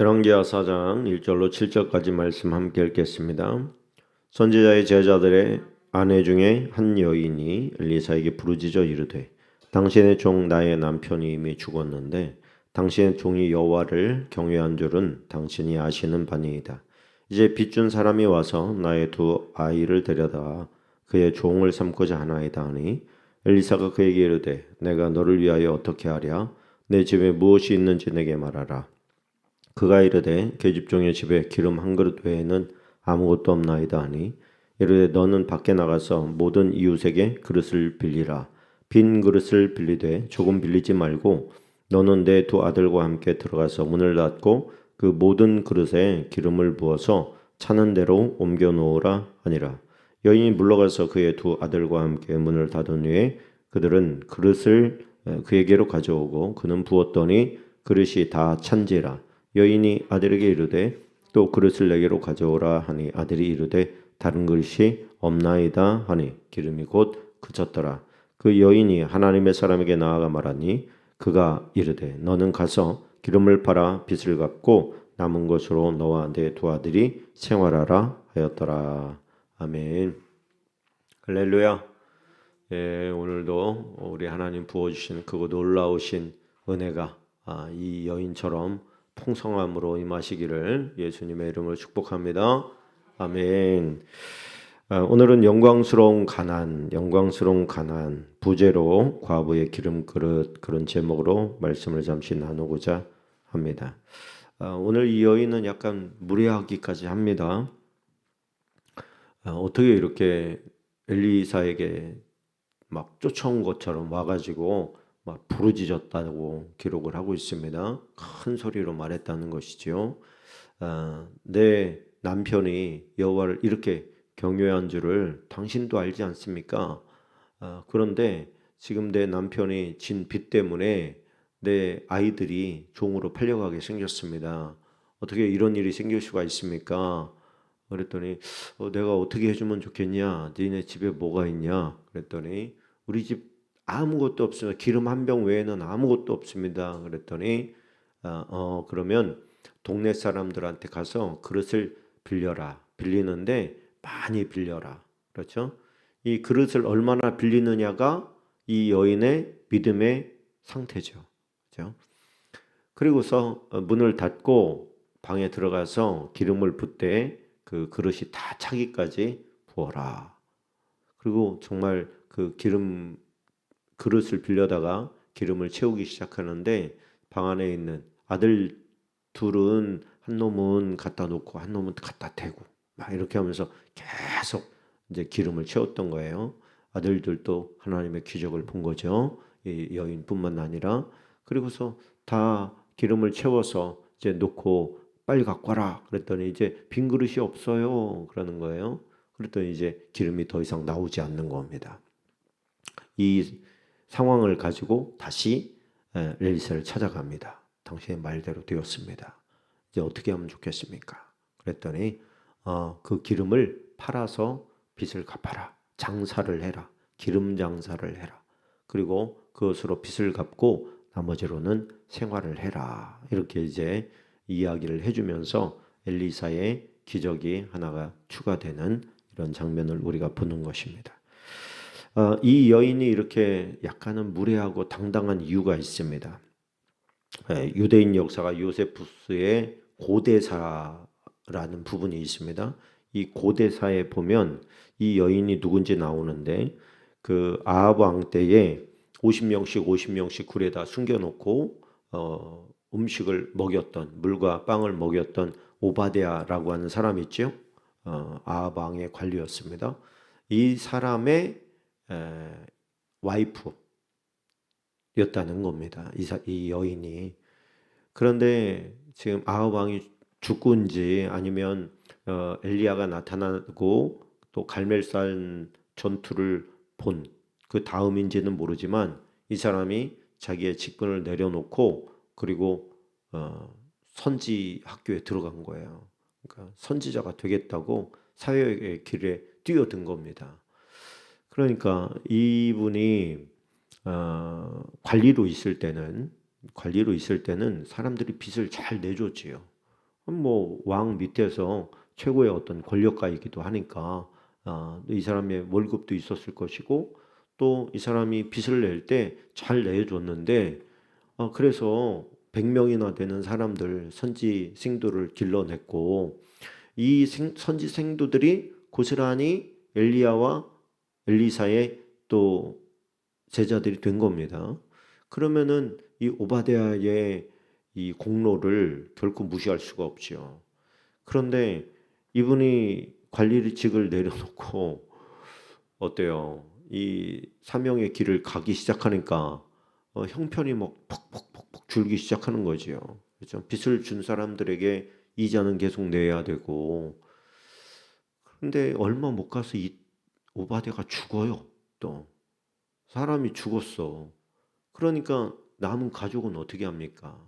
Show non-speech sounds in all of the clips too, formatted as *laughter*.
열왕기하 4장 1절로 7절까지 말씀 함께 읽겠습니다. 선지자의 제자들의 아내 중에 한 여인이 엘리사에게 부르짖어 이르되 당신의 종 나의 남편이 이미 죽었는데 당신의 종이 여호와를 경외한 줄은 당신이 아시는 바니이다. 이제 빚준 사람이 와서 나의 두 아이를 데려다 그의 종을 삼고자 하나이다 하니 엘리사가 그에게 이르되 내가 너를 위하여 어떻게 하랴 내 집에 무엇이 있는지 내게 말하라 그가 이르되 계집종의 집에 기름 한 그릇 외에는 아무것도 없나이다 하니 이르되 너는 밖에 나가서 모든 이웃에게 그릇을 빌리라. 빈 그릇을 빌리되 조금 빌리지 말고 너는 내 두 아들과 함께 들어가서 문을 닫고 그 모든 그릇에 기름을 부어서 차는 대로 옮겨 놓으라 하니라. 여인이 물러가서 그의 두 아들과 함께 문을 닫은 후에 그들은 그릇을 그에게로 가져오고 그는 부었더니 그릇이 다 찬지라 여인이 아들에게 이르되 또 그릇을 내게로 가져오라 하니 아들이 이르되 다른 그릇이 없나이다 하니 기름이 곧 그쳤더라. 그 여인이 하나님의 사람에게 나아가 말하니 그가 이르되 너는 가서 기름을 팔아 빚을 갚고 남은 것으로 너와 내 두 아들이 생활하라 하였더라. 아멘. 할렐루야. 예, 오늘도 우리 하나님 부어주신 그거 놀라우신 은혜가 아, 이 여인처럼 풍성함으로 임하시기를 예수님의 이름으로 축복합니다. 아멘. 아, 오늘은 영광스러운 가난, 영광스러운 가난, 부제로 과부의 기름 그릇 그런 제목으로 말씀을 잠시 나누고자 합니다. 아, 오늘 이 여인은 약간 무례하기까지 합니다. 아, 어떻게 이렇게 엘리사에게 막 쫓아온 것처럼 와가지고 막 부르짖었다고 기록을 하고 있습니다. 큰 소리로 말했다는 것이지요. 아, 내 남편이 여호와를 이렇게 경외한 줄을 당신도 알지 않습니까? 아, 그런데 지금 내 남편이 진 빚 때문에 내 아이들이 종으로 팔려가게 생겼습니다. 어떻게 이런 일이 생길 수가 있습니까? 그랬더니 어, 내가 어떻게 해주면 좋겠냐? 니네 집에 뭐가 있냐? 그랬더니 우리 집 아무것도 없습니다. 기름 한 병 외에는 아무것도 없습니다. 그랬더니 어, 어 그러면 동네 사람들한테 가서 그릇을 빌려라. 빌리는데 많이 빌려라. 그렇죠? 이 그릇을 얼마나 빌리느냐가 이 여인의 믿음의 상태죠. 그렇죠? 그리고서 어, 문을 닫고 방에 들어가서 기름을 붓되 그 그릇이 다 차기까지 부어라. 그리고 정말 그 기름 그릇을 빌려다가 기름을 채우기 시작하는데 방 안에 있는 아들 둘은 한 놈은 갖다 놓고 한 놈은 갖다 대고 막 이렇게 하면서 계속 이제 기름을 채웠던 거예요. 아들들도 하나님의 기적을 본 거죠. 이 여인뿐만 아니라 그리고서 다 기름을 채워서 이제 놓고 빨리 갖고 와라. 그랬더니 이제 빈 그릇이 없어요. 그러는 거예요. 그랬더니 이제 기름이 더 이상 나오지 않는 겁니다. 이 상황을 가지고 다시 엘리사를 찾아갑니다. 당신의 말대로 되었습니다. 이제 어떻게 하면 좋겠습니까? 그랬더니 어, 그 기름을 팔아서 빚을 갚아라. 장사를 해라. 기름 장사를 해라. 그리고 그것으로 빚을 갚고 나머지로는 생활을 해라. 이렇게 이제 이야기를 해주면서 엘리사의 기적이 하나가 추가되는 이런 장면을 우리가 보는 것입니다. 어, 이 여인이 이렇게 약간은 무례하고 당당한 이유가 있습니다. 예, 유대인 역사가 요세푸스의 고대사라는 부분이 있습니다. 이 고대사에 보면 이 여인이 누군지 나오는데 그 아합 왕 때에 50명씩 50명씩 굴에다 숨겨놓고 어, 음식을 먹였던 물과 빵을 먹였던 오바데아라고 하는 사람이 있죠. 어, 아합 왕의 관리였습니다. 이 사람의 에, 와이프였다는 겁니다. 이, 사, 이 여인이 그런데 지금 아합 왕이 죽군지 아니면 어, 엘리야가 나타나고 또 갈멜산 전투를 본 그 다음인지는 모르지만 이 사람이 자기의 직분을 내려놓고 그리고 어, 선지 학교에 들어간 거예요. 그러니까 선지자가 되겠다고 사회의 길에 뛰어든 겁니다. 그러니까 이분이 어, 관리로 있을 때는 관리로 있을 때는 사람들이 빚을 잘 내줬지요. 뭐 왕 밑에서 최고의 어떤 권력가이기도 하니까 아, 이 사람의 월급도 있었을 것이고 또 이 사람이 빚을 낼 때 잘 내줬는데 어, 그래서 100명이나 되는 사람들 선지 생도를 길러냈고 이 생- 선지 생도들이 고스란히 엘리야와 엘리사의 또 제자들이 된 겁니다. 그러면은 이 오바댜의 이 공로를 결코 무시할 수가 없지요. 그런데 이분이 관리직을 내려놓고 *laughs* 어때요? 이 사명의 길을 가기 시작하니까 어, 형편이 막 퍽퍽퍽퍽 줄기 시작하는 거지요. 그렇죠? 빚을 준 사람들에게 이자는 계속 내야 되고 근데 얼마 못 가서 이 오바데가 죽어요. 또 사람이 죽었어. 그러니까 남은 가족은 어떻게 합니까?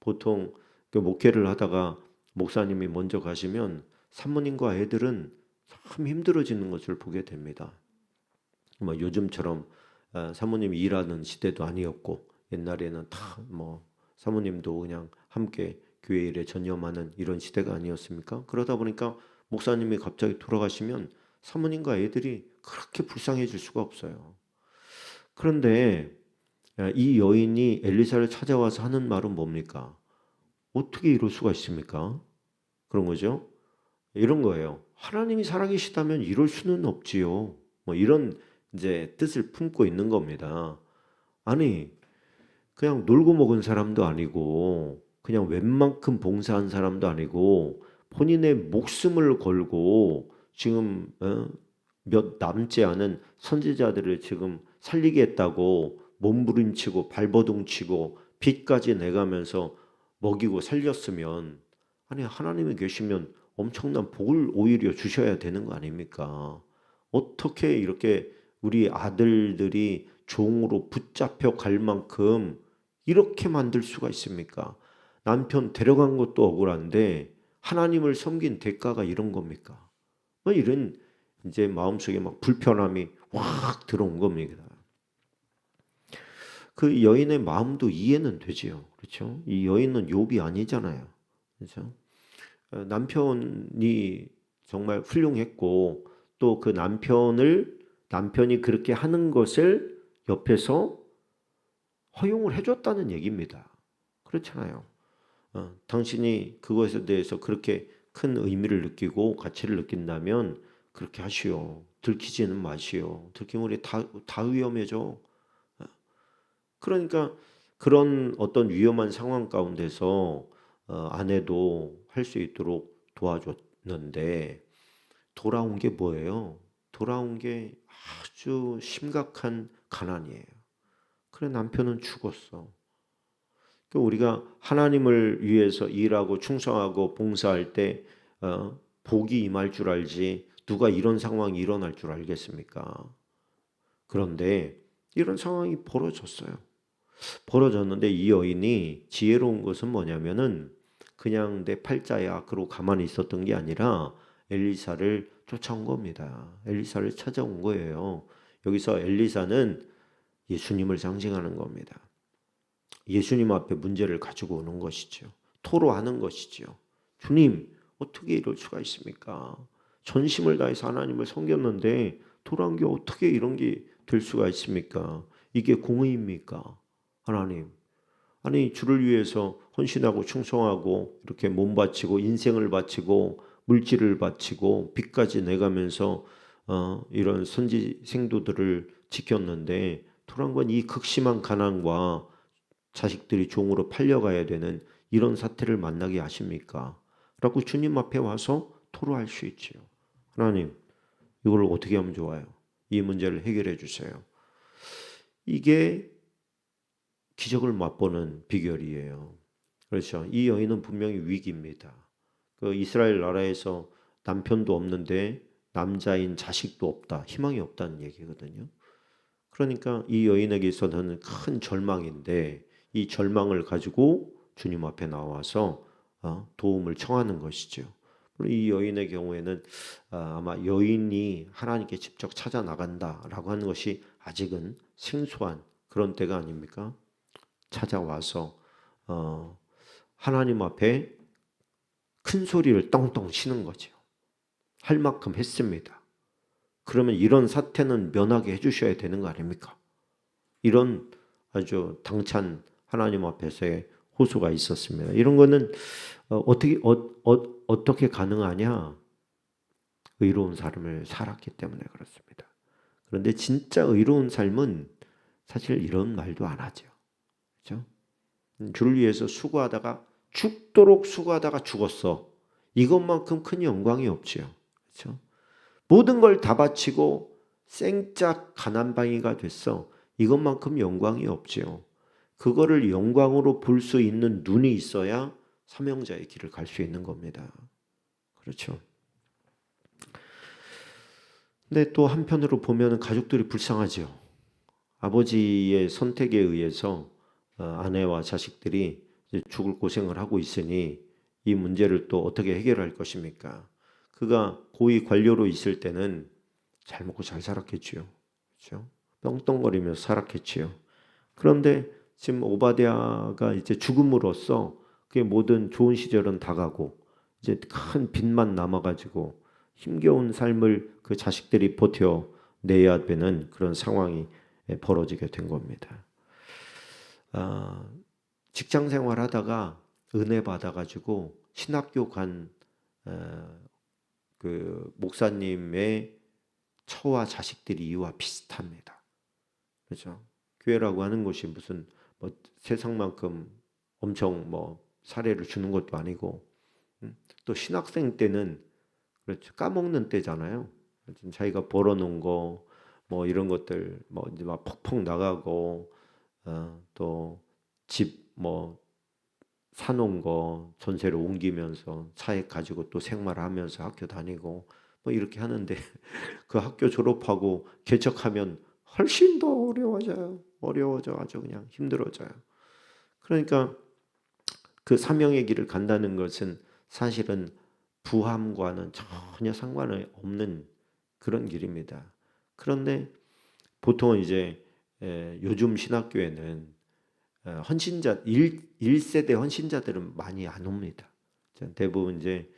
보통 그 목회를 하다가 목사님이 먼저 가시면 사모님과 애들은 참 힘들어지는 것을 보게 됩니다. 뭐 요즘처럼 아, 사모님이 일하는 시대도 아니었고 옛날에는 다 뭐 사모님도 그냥 함께 교회 일에 전념하는 이런 시대가 아니었습니까? 그러다 보니까 목사님이 갑자기 돌아가시면 사모님과 애들이 그렇게 불쌍해질 수가 없어요. 그런데 아, 이 여인이 엘리사를 찾아와서 하는 말은 뭡니까? 어떻게 이럴 수가 있습니까? 그런 거죠. 이런 거예요. 하나님이 살아계시다면 이럴 수는 없지요. 뭐 이런 이제 뜻을 품고 있는 겁니다. 아니, 그냥 놀고 먹은 사람도 아니고, 그냥 웬만큼 봉사한 사람도 아니고, 본인의 목숨을 걸고 지금 어? 몇 남지 않은 선지자들을 지금 살리겠다고 몸부림치고 발버둥치고 빚까지 내가면서 먹이고 살렸으면 아니 하나님이 계시면 엄청난 복을 오히려 주셔야 되는 거 아닙니까? 어떻게 이렇게 우리 아들들이 종으로 붙잡혀 갈 만큼 이렇게 만들 수가 있습니까? 남편 데려간 것도 억울한데 하나님을 섬긴 대가가 이런 겁니까? 뭐 이런 이제 마음속에 막 불편함이 확 들어온 겁니다. 그 여인의 마음도 이해는 되지요. 그렇죠? 이 여인은 욥이 아니잖아요. 그렇죠? 어, 남편이 정말 훌륭했고 또 그 남편을 남편이 그렇게 하는 것을 옆에서 허용을 해줬다는 얘기입니다. 그렇잖아요. 어, 당신이 그것에 대해서 그렇게 큰 의미를 느끼고 가치를 느낀다면 그렇게 하시오. 들키지는 마시오. 들키면 우리 다, 다 위험해져. 어, 그러니까 그런 어떤 위험한 상황 가운데서 어, 아내도 할 수 있도록 도와줬는데 돌아온 게 뭐예요? 돌아온 게 아주 심각한 가난이에요. 그래 남편은 죽었어. 그 우리가 하나님을 위해서 일하고 충성하고 봉사할 때 어, 복이 임할 줄 알지 누가 이런 상황이 일어날 줄 알겠습니까? 그런데 이런 상황이 벌어졌어요. 벌어졌는데 이 여인이 지혜로운 것은 뭐냐면은 그냥 내 팔자의 악으로 가만히 있었던 게 아니라 엘리사를 쫓아온 겁니다. 엘리사를 찾아온 거예요. 여기서 엘리사는 예수님을 상징하는 겁니다. 예수님 앞에 문제를 가지고 오는 것이죠. 토로하는 것이죠. 주님, 어떻게 이럴 수가 있습니까? 전심을 다해서 하나님을 섬겼는데 돌아온 게 어떻게 이런 게 될 수가 있습니까? 이게 공의입니까? 하나님. 아니, 주를 위해서 헌신하고 충성하고 이렇게 몸 바치고 인생을 바치고 물질을 바치고 빚까지 내가면서 어, 이런 선지 생도들을 지켰는데 돌아온 건 이 극심한 가난과 자식들이 종으로 팔려가야 되는 이런 사태를 만나게 하십니까? 라고 주님 앞에 와서 토로할 수 있지요. 하나님, 이걸 어떻게 하면 좋아요? 이 문제를 해결해 주세요. 이게 기적을 맛보는 비결이에요. 그렇죠. 이 여인은 분명히 위기입니다. 그 이스라엘 나라에서 남편도 없는데 남자인 자식도 없다. 희망이 없다는 얘기거든요. 그러니까 이 여인에게 있어서는 큰 절망인데 이 절망을 가지고 주님 앞에 나와서 어, 도움을 청하는 것이죠. 이 여인의 경우에는 아, 아마 여인이 하나님께 직접 찾아 나간다라고 하는 것이 아직은 생소한 그런 때가 아닙니까? 찾아와서 어, 하나님 앞에 큰 소리를 떵떵 치는 거죠. 할 만큼 했습니다. 그러면 이런 사태는 면하게 해주셔야 되는 거 아닙니까? 이런 아주 당찬 하나님 앞에서의 호소가 있었습니다. 이런 거는 어, 어떻게 어, 어, 어떻게 가능하냐? 의로운 삶을 살았기 때문에 그렇습니다. 그런데 진짜 의로운 삶은 사실 이런 말도 안 하죠. 그렇죠? 주를 위해서 수고하다가 죽도록 수고하다가 죽었어. 이것만큼 큰 영광이 없지요. 그렇죠? 모든 걸 다 바치고 생짝 가난방이가 됐어. 이것만큼 영광이 없지요. 그거를 영광으로 볼 수 있는 눈이 있어야 사명자의 길을 갈 수 있는 겁니다. 그렇죠. 근데 또 한편으로 보면 가족들이 불쌍하죠. 아버지의 선택에 의해서 어, 아내와 자식들이 죽을 고생을 하고 있으니 이 문제를 또 어떻게 해결할 것입니까? 그가 고위 관료로 있을 때는 잘 먹고 잘 살았겠지요. 그렇죠? 떵떵거리며 살았겠지요. 그런데 지금 오바댜가 이제 죽음으로써 그의 모든 좋은 시절은 다 가고 이제 큰 빚만 남아가지고 힘겨운 삶을 그 자식들이 버텨 내야 되는 그런 상황이 벌어지게 된 겁니다. 아, 직장 생활 하다가 은혜 받아가지고 신학교 간그 목사님의 처와 자식들이 이와 비슷합니다. 그렇죠? 교회라고 하는 곳이 무슨 뭐 세상만큼 엄청 뭐 사례를 주는 것도 아니고 음? 또 신학생 때는 그렇죠 까먹는 때잖아요. 자기가 벌어놓은 거 뭐 이런 것들 뭐 이제 막 퍽퍽 나가고 어, 또집 뭐 사놓은 거 전세를 옮기면서 차에 가지고 또 생활하면서 학교 다니고 뭐 이렇게 하는데 *laughs* 그 학교 졸업하고 개척하면 훨씬 더 어려워져요. 어려워져 아주 그냥 힘들어져요. 그러니까 그 사명의 길을 간다는 것은 사실은 부함과는 전혀 상관이 없는 그런 길입니다. 그런데 보통 이제 요즘 신학교에는 어, 헌신자 1, 1세대 헌신자들은 많이 안 옵니다. 대부분 이제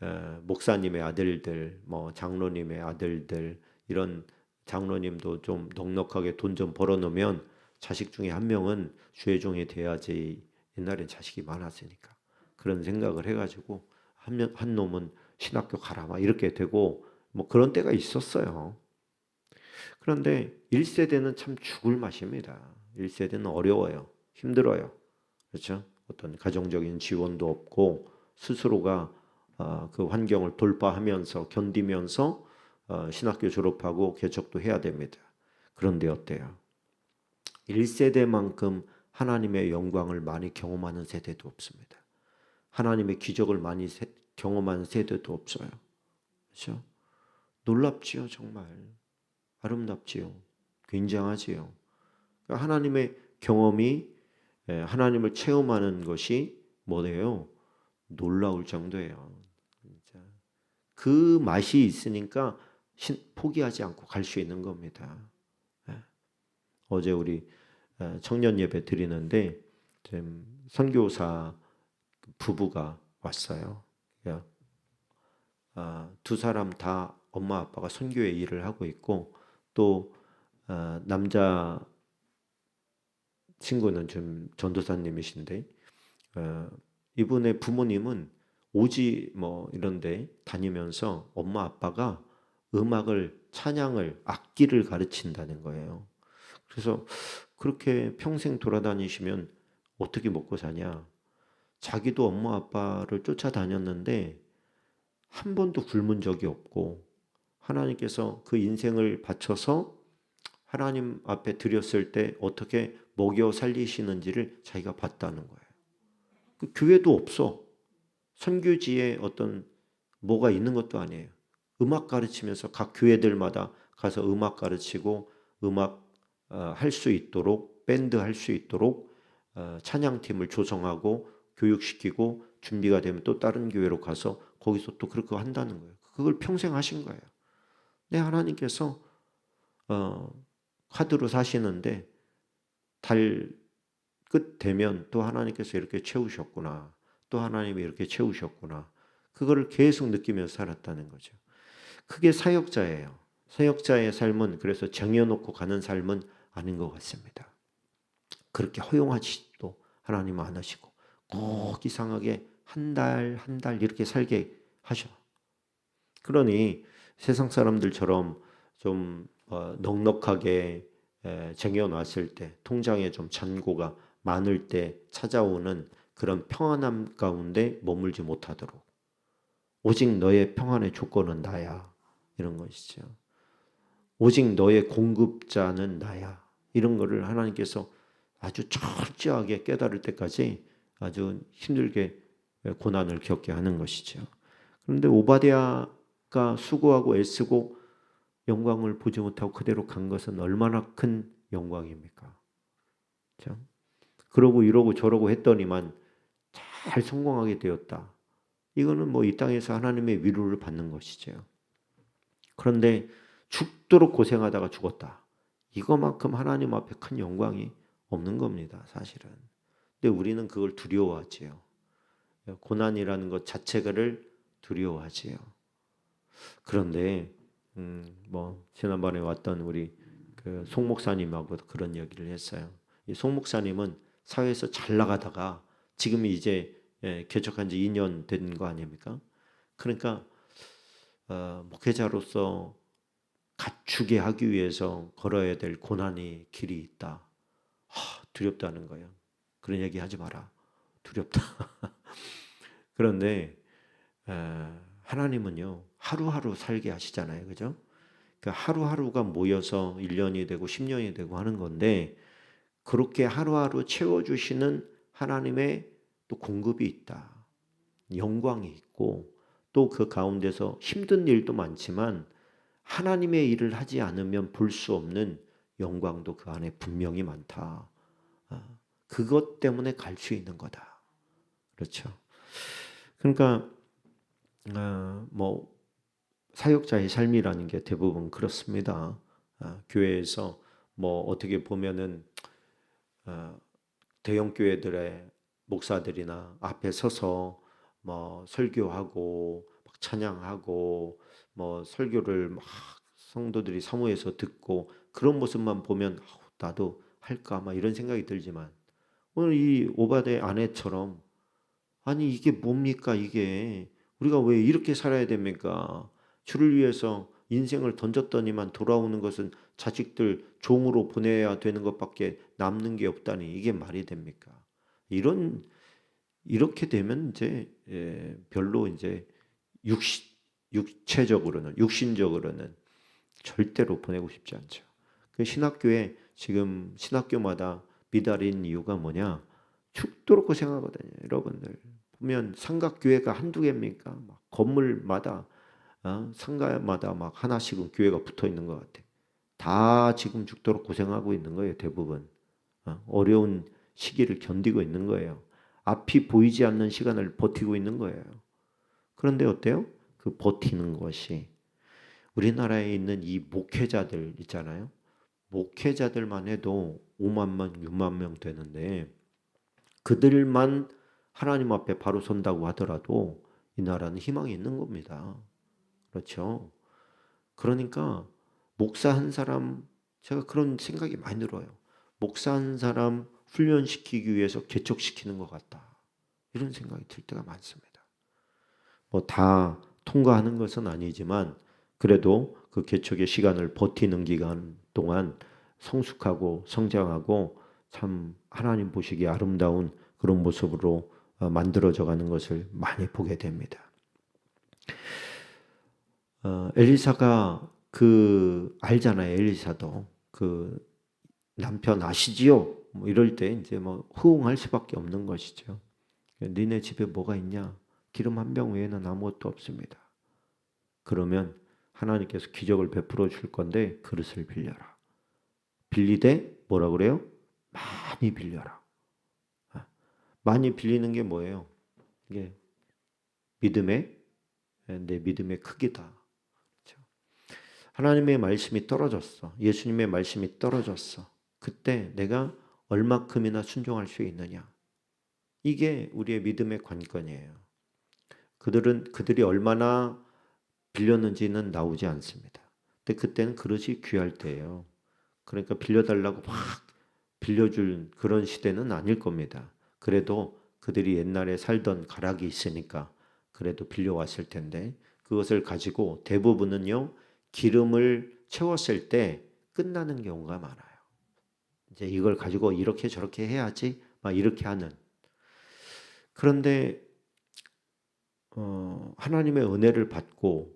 어, 목사님의 아들들, 뭐 장로님의 아들들 이런 장로님도 좀 넉넉하게 돈 좀 벌어놓으면 자식 중에 한 명은 주의 종이 돼야지 옛날엔 자식이 많았으니까 그런 생각을 해가지고 한, 명, 한 놈은 신학교 가라 막 이렇게 되고 뭐 그런 때가 있었어요. 그런데 1세대는 참 죽을 맛입니다. 1세대는 어려워요. 힘들어요. 그렇죠? 어떤 가정적인 지원도 없고 스스로가 어, 그 환경을 돌파하면서 견디면서 어, 신학교 졸업하고 개척도 해야 됩니다. 그런데 어때요? 1세대만큼 하나님의 영광을 많이 경험하는 세대도 없습니다. 하나님의 기적을 많이 세, 경험하는 세대도 없어요. 그렇죠? 놀랍지요, 정말. 아름답지요. 굉장하지요. 그러니까 하나님의 경험이 예, 하나님을 체험하는 것이 뭐래요? 놀라울 정도예요. 그 맛이 있으니까 포기하지 않고 갈 수 있는 겁니다. 예. 어제 우리 어, 청년 예배 드리는데 선교사 부부가 왔어요. 아, 두 사람 다 엄마 아빠가 선교의 일을 하고 있고 또 어, 남자 친구는 좀 전도사님이신데 어, 이분의 부모님은 오지 뭐 이런데 다니면서 엄마 아빠가 음악을 찬양을 악기를 가르친다는 거예요. 그래서 그렇게 평생 돌아다니시면 어떻게 먹고 사냐? 자기도 엄마 아빠를 쫓아다녔는데 한 번도 굶은 적이 없고 하나님께서 그 인생을 바쳐서 하나님 앞에 드렸을 때 어떻게 먹여 살리시는지를 자기가 봤다는 거예요. 그 교회도 없어. 선교지에 어떤 뭐가 있는 것도 아니에요. 음악 가르치면서 각 교회들마다 가서 음악 가르치고 음악 어, 할수 있도록 밴드 할 수 있도록 어, 찬양팀을 조성하고 교육시키고 준비가 되면 또 다른 교회로 가서 거기서 또 그렇게 한다는 거예요. 그걸 평생 하신 거예요. 내 하나님께서 어, 카드로 사시는데 달 끝 되면 또 하나님께서 이렇게 채우셨구나. 또 하나님이 이렇게 채우셨구나. 그거를 계속 느끼면서 살았다는 거죠. 그게 사역자예요. 사역자의 삶은 그래서 정해놓고 가는 삶은 아닌 것 같습니다. 그렇게 허용하지도 하나님 안 하시고 꼭 이상하게 한 달 한 달 이렇게 살게 하셔. 그러니 세상 사람들처럼 좀 어, 넉넉하게 에, 쟁여놨을 때 통장에 좀 잔고가 많을 때 찾아오는 그런 평안함 가운데 머물지 못하도록 오직 너의 평안의 조건은 나야 이런 것이죠. 오직 너의 공급자는 나야 이런 거를 하나님께서 아주 철저하게 깨달을 때까지 아주 힘들게 고난을 겪게 하는 것이죠. 그런데 오바댜가 수고하고 애쓰고 영광을 보지 못하고 그대로 간 것은 얼마나 큰 영광입니까? 참. 그러고 이러고 저러고 했더니만 잘 성공하게 되었다. 이거는 뭐 이 땅에서 하나님의 위로를 받는 것이죠. 그런데 죽도록 고생하다가 죽었다. 이거만큼 하나님 앞에 큰 영광이 없는 겁니다, 사실은. 근데 우리는 그걸 두려워하지요. 고난이라는 것 자체를 두려워하지요. 그런데 음, 뭐 지난번에 왔던 우리 그 송목사님하고 그런 얘기를 했어요. 이 송목사님은 사회에서 잘 나가다가 지금 이제 예, 개척한 지 2년 된 거 아닙니까? 그러니까 어, 목회자로서 갖추게 하기 위해서 걸어야 될 고난이 길이 있다. 하, 두렵다는 거예요. 그런 얘기 하지 마라. 두렵다. *laughs* 그런데 에, 하나님은요 하루하루 살게 하시잖아요, 그죠? 그 하루하루가 모여서 1년이 되고 10년이 되고 하는 건데 그렇게 하루하루 채워주시는 하나님의 또 공급이 있다. 영광이 있고 또 그 가운데서 힘든 일도 많지만 하나님의 일을 하지 않으면 볼 수 없는 영광도 그 안에 분명히 많다. 아, 그것 때문에 갈 수 있는 거다. 그렇죠. 그러니까 아, 뭐 사역자의 삶이라는 게 대부분 그렇습니다. 아, 교회에서 뭐 어떻게 보면은 대형 교회들의 목사들이나 앞에 서서 뭐 설교하고 막 찬양하고 뭐 설교를 막 성도들이 사모해서 듣고 그런 모습만 보면 나도 할까 막 이런 생각이 들지만 오늘 이 오바데 아내처럼 아니 이게 뭡니까 이게 우리가 왜 이렇게 살아야 됩니까? 주를 위해서 인생을 던졌더니만 돌아오는 것은 자식들 종으로 보내야 되는 것밖에 남는 게 없다니 이게 말이 됩니까? 이런 이렇게 되면 이제 예, 별로 이제 육시, 육체적으로는 육신적으로는 절대로 보내고 싶지 않죠. 그 신학교에 지금 신학교마다 미달인 이유가 뭐냐? 죽도록 고생하거든요, 여러분들. 보면 삼각교회가 한두 개입니까? 막 건물마다 어? 상가마다 막 하나씩은 교회가 붙어 있는 것 같아. 다 지금 죽도록 고생하고 있는 거예요, 대부분. 어? 어려운 시기를 견디고 있는 거예요. 앞이 보이지 않는 시간을 버티고 있는 거예요. 그런데 어때요? 그 버티는 것이 우리나라에 있는 이 목회자들 있잖아요. 목회자들만 해도 5만 명, 6만 명 되는데 그들만 하나님 앞에 바로 선다고 하더라도 이 나라는 희망이 있는 겁니다. 그렇죠? 그러니까 목사 한 사람 제가 그런 생각이 많이 들어요. 목사 한 사람 훈련시키기 위해서 개척시키는 것 같다. 이런 생각이 들 때가 많습니다. 뭐 다 통과하는 것은 아니지만 그래도 그 개척의 시간을 버티는 기간 동안 성숙하고 성장하고 참 하나님 보시기 아름다운 그런 모습으로 어, 만들어져 가는 것을 많이 보게 됩니다. 어, 엘리사가 그 알잖아요. 엘리사도 그 남편 아시지요? 뭐 이럴 때 이제 뭐 호응할 수밖에 없는 것이죠. 니네 집에 뭐가 있냐? 기름 한 병 외에는 아무것도 없습니다. 그러면 하나님께서 기적을 베풀어 줄 건데 그릇을 빌려라. 빌리되 뭐라 그래요? 많이 빌려라. 아, 많이 빌리는 게 뭐예요? 이게 믿음의 내 믿음의 크기다. 그렇죠? 하나님의 말씀이 떨어졌어. 예수님의 말씀이 떨어졌어. 그때 내가 얼마큼이나 순종할 수 있느냐. 이게 우리의 믿음의 관건이에요. 그 그들은 그들이 얼마나 빌렸는지는 나오지 않습니다. 근데 그때는 그릇이 귀할 때예요. 그러니까 빌려달라고 막 빌려줄 그런 시대는 아닐 겁니다. 그래도 그들이 옛날에 살던 가락이 있으니까 그래도 빌려왔을 텐데 그것을 가지고 대부분은요 기름을 채웠을 때 끝나는 경우가 많아요. 이제 이걸 가지고 이렇게 저렇게 해야지 막 이렇게 하는. 그런데 어, 하나님의 은혜를 받고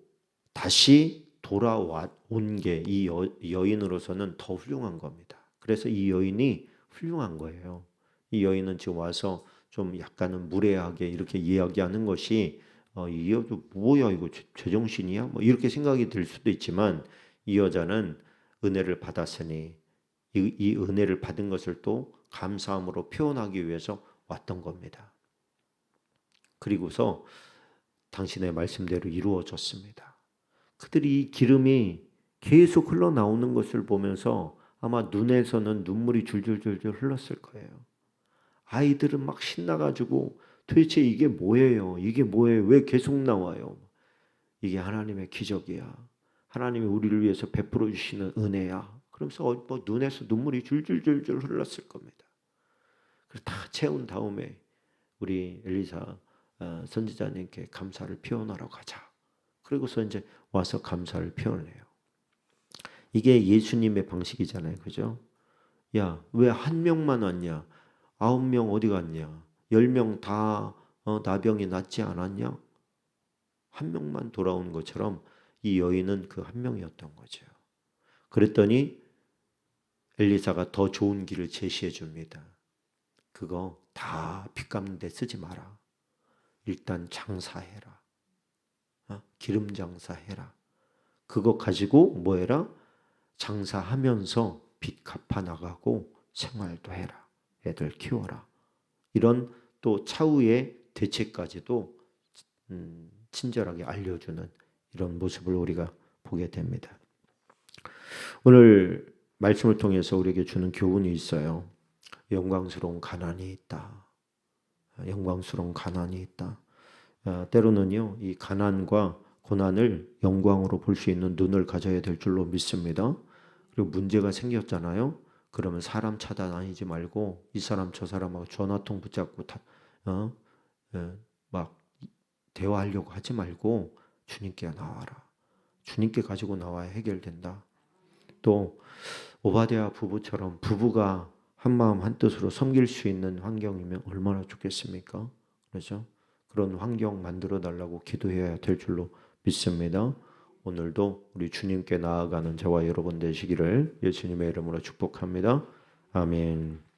다시 돌아온 게 이 여인으로서는 더 훌륭한 겁니다. 그래서 이 여인이 훌륭한 거예요. 이 여인은 지금 와서 좀 약간은 무례하게 이렇게 이야기하는 것이 어, 이 여자 뭐야 이거 제- 제정신이야? 뭐 이렇게 생각이 들 수도 있지만 이 여자는 은혜를 받았으니 이, 이 은혜를 받은 것을 또 감사함으로 표현하기 위해서 왔던 겁니다. 그리고서 당신의 말씀대로 이루어졌습니다. 그들이 이 기름이 계속 흘러나오는 것을 보면서 아마 눈에서는 눈물이 줄줄줄줄 흘렀을 거예요. 아이들은 막 신나가지고 도대체 이게 뭐예요? 이게 뭐예요? 왜 계속 나와요? 이게 하나님의 기적이야. 하나님이 우리를 위해서 베풀어 주시는 은혜야. 그러면서 어, 뭐 눈에서 눈물이 줄줄줄줄 흘렀을 겁니다. 다 채운 다음에 우리 엘리사 어, 선지자님께 감사를 표현하러 가자. 그리고서 이제 와서 감사를 표현해요. 이게 예수님의 방식이잖아요. 그죠? 야, 왜 한 명만 왔냐? 아홉 명 어디 갔냐? 열 명다 어, 나병이 낫지 않았냐? 한 명만 돌아온 것처럼 이 여인은 그 한 명이었던 거죠. 그랬더니 엘리사가 더 좋은 길을 제시해 줍니다. 그거 다 빚 갚는 데 쓰지 마라. 일단 장사해라. 어? 기름 장사해라. 그거 가지고 뭐 해라? 장사하면서 빚 갚아 나가고 생활도 해라. 애들 키워라. 이런 또 차후의 대책까지도 음, 친절하게 알려주는 이런 모습을 우리가 보게 됩니다. 오늘 말씀을 통해서 우리에게 주는 교훈이 있어요. 영광스러운 가난이 있다. 영광스러운 가난이 있다. 아, 때로는요, 이 가난과 고난을 영광으로 볼 수 있는 눈을 가져야 될 줄로 믿습니다. 그리고 문제가 생겼잖아요. 그러면 사람 찾아다니지 말고 이 사람 저 사람하고 전화통 붙잡고 다, 어? 예, 막 대화하려고 하지 말고 주님께 나와라. 주님께 가지고 나와야 해결된다. 또 오바데아 부부처럼 부부가 한 마음 한 뜻으로 섬길 수 있는 환경이면 얼마나 좋겠습니까? 그렇죠? 그런 환경 만들어 달라고 기도해야 될 줄로 믿습니다. 오늘도 우리 주님께 나아가는 저와 여러분 되시기를 예수님의 이름으로 축복합니다. 아멘.